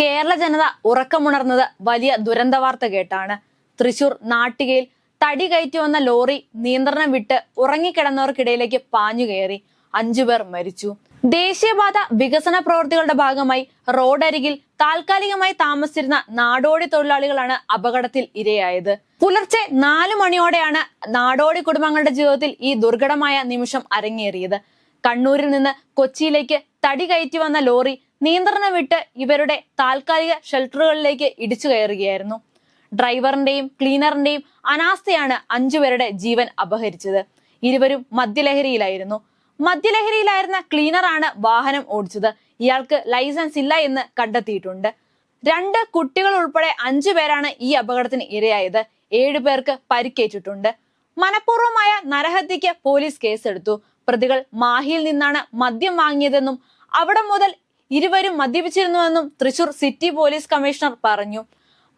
കേരള ജനത ഉറക്കമുണർന്നത് വലിയ ദുരന്ത വാർത്ത കേട്ടാണ്. തൃശൂർ നാട്ടികയിൽ തടി കയറ്റി വന്ന ലോറി നിയന്ത്രണം വിട്ട് ഉറങ്ങിക്കിടന്നവർക്കിടയിലേക്ക് പാഞ്ഞു കയറി. അഞ്ചുപേർ മരിച്ചു. ദേശീയപാത വികസന പ്രവൃത്തികളുടെ ഭാഗമായി റോഡരികിൽ താൽക്കാലികമായി താമസിച്ചിരുന്ന നാടോടി തൊഴിലാളികളാണ് അപകടത്തിൽ ഇരയായത്. പുലർച്ചെ നാലു മണിയോടെയാണ് നാടോടി കുടുംബങ്ങളുടെ ജീവിതത്തിൽ ഈ ദുർഘടമായ നിമിഷം അരങ്ങേറിയത്. കണ്ണൂരിൽ നിന്ന് കൊച്ചിയിലേക്ക് തടി കയറ്റി വന്ന ലോറി നിയന്ത്രണം വിട്ട് ഇവരുടെ താൽക്കാലിക ഷെൽട്ടറുകളിലേക്ക് ഇടിച്ചു കയറുകയായിരുന്നു. ഡ്രൈവറിന്റെയും ക്ലീനറിന്റെയും അനാസ്ഥയാണ് അഞ്ചുപേരുടെ ജീവൻ അപഹരിച്ചത്. ഇരുവരും മദ്യലഹരിയിലായിരുന്നു. മദ്യലഹരിയിലായിരുന്ന ക്ലീനറാണ് വാഹനം ഓടിച്ചത്. ഇയാൾക്ക് ലൈസൻസ് ഇല്ല എന്ന് കണ്ടെത്തിയിട്ടുണ്ട്. രണ്ട് കുട്ടികൾ ഉൾപ്പെടെ അഞ്ചു പേരാണ് ഈ അപകടത്തിന് ഇരയായത്. ഏഴു പേർക്ക് പരിക്കേറ്റിട്ടുണ്ട്. മനഃപൂർവമായ നരഹത്യക്ക് പോലീസ് കേസെടുത്തു. പ്രതികൾ മാഹിയിൽ നിന്നാണ് മദ്യം വാങ്ങിയതെന്നും അവിടെ മുതൽ ഇരുവരും മദ്യപിച്ചിരുന്നുവെന്നും തൃശൂർ സിറ്റി പോലീസ് കമ്മീഷണർ പറഞ്ഞു.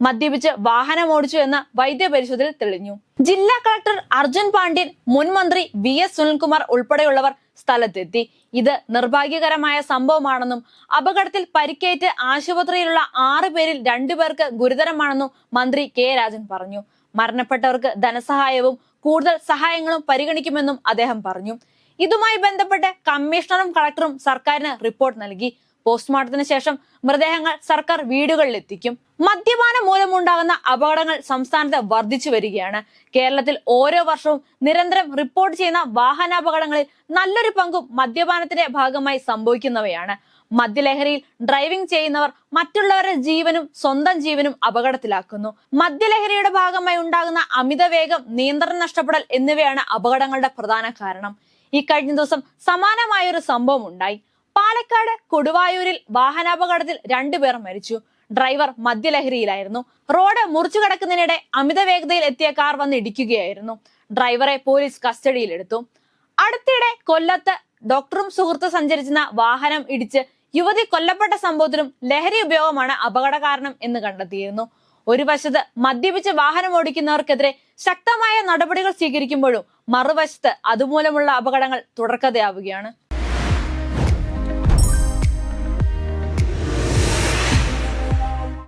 മദ്യപിച്ച് വാഹനം ഓടിച്ചു എന്ന് വൈദ്യപരിശോധനയിൽ തെളിഞ്ഞു. ജില്ലാ കളക്ടർ അർജുൻ പാണ്ഡ്യൻ മുൻ മന്ത്രി വി എസ് സുനിൽകുമാർ ഉൾപ്പെടെയുള്ളവർ സ്ഥലത്തെത്തി. ഇത് നിർഭാഗ്യകരമായ സംഭവമാണെന്നും അപകടത്തിൽ പരിക്കേറ്റ് ആശുപത്രിയിലുള്ള ആറു പേരിൽ രണ്ടുപേർക്ക് ഗുരുതരമാണെന്നും മന്ത്രി കെ രാജൻ പറഞ്ഞു. മരണപ്പെട്ടവർക്ക് ധനസഹായവും കൂടുതൽ സഹായങ്ങളും പരിഗണിക്കുമെന്നും അദ്ദേഹം പറഞ്ഞു. ഇതുമായി ബന്ധപ്പെട്ട് കമ്മീഷണറും കളക്ടറും സർക്കാരിന് റിപ്പോർട്ട് നൽകി. പോസ്റ്റ്മോർട്ടത്തിന് ശേഷം മൃതദേഹങ്ങൾ സർക്കാർ വീടുകളിൽ എത്തിക്കും മദ്യപാനം മൂലമുണ്ടാകുന്ന അപകടങ്ങൾ സംസ്ഥാനത്ത് വർദ്ധിച്ചു വരികയാണ്. കേരളത്തിൽ ഓരോ വർഷവും നിരന്തരം റിപ്പോർട്ട് ചെയ്യുന്ന വാഹനാപകടങ്ങളിൽ നല്ലൊരു പങ്കും മദ്യപാനത്തിന്റെ ഭാഗമായി സംഭവിക്കുന്നവയാണ്. മദ്യലഹരിയിൽ ഡ്രൈവിംഗ് ചെയ്യുന്നവർ മറ്റുള്ളവരുടെ ജീവനും സ്വന്തം ജീവനും അപകടത്തിലാക്കുന്നു. മദ്യലഹരിയുടെ ഭാഗമായി ഉണ്ടാകുന്ന അമിതവേഗം നിയന്ത്രണം നഷ്ടപ്പെടൽ എന്നിവയാണ് അപകടങ്ങളുടെ പ്രധാന കാരണം. ഈ കഴിഞ്ഞ ദിവസം സമാനമായ ഒരു സംഭവം ഉണ്ടായി പാലക്കാട് കൊടുവായൂരിൽ വാഹനാപകടത്തിൽ രണ്ടുപേർ മരിച്ചു. ഡ്രൈവർ മദ്യലഹരിയിലായിരുന്നു. റോഡ് മുറിച്ചു കിടക്കുന്നതിനിടെ അമിത വേഗതയിൽ എത്തിയ കാർ വന്ന് ഇടിക്കുകയായിരുന്നു. ഡ്രൈവറെ പോലീസ് കസ്റ്റഡിയിലെടുത്തു. അടുത്തിടെ കൊല്ലത്ത് ഡോക്ടറും സുഹൃത്തു സഞ്ചരിച്ചിരുന്ന വാഹനം ഇടിച്ച് യുവതി കൊല്ലപ്പെട്ട സംഭവത്തിലും ലഹരി ഉപയോഗമാണ് അപകട കാരണം എന്ന് കണ്ടെത്തിയിരുന്നു. ഒരു വശത്ത് മദ്യപിച്ച് വാഹനം ഓടിക്കുന്നവർക്കെതിരെ ശക്തമായ നടപടികൾ സ്വീകരിക്കുമ്പോഴും മറുവശത്ത് അതുമൂലമുള്ള അപകടങ്ങൾ തുടർക്കഥയാവുകയാണ്.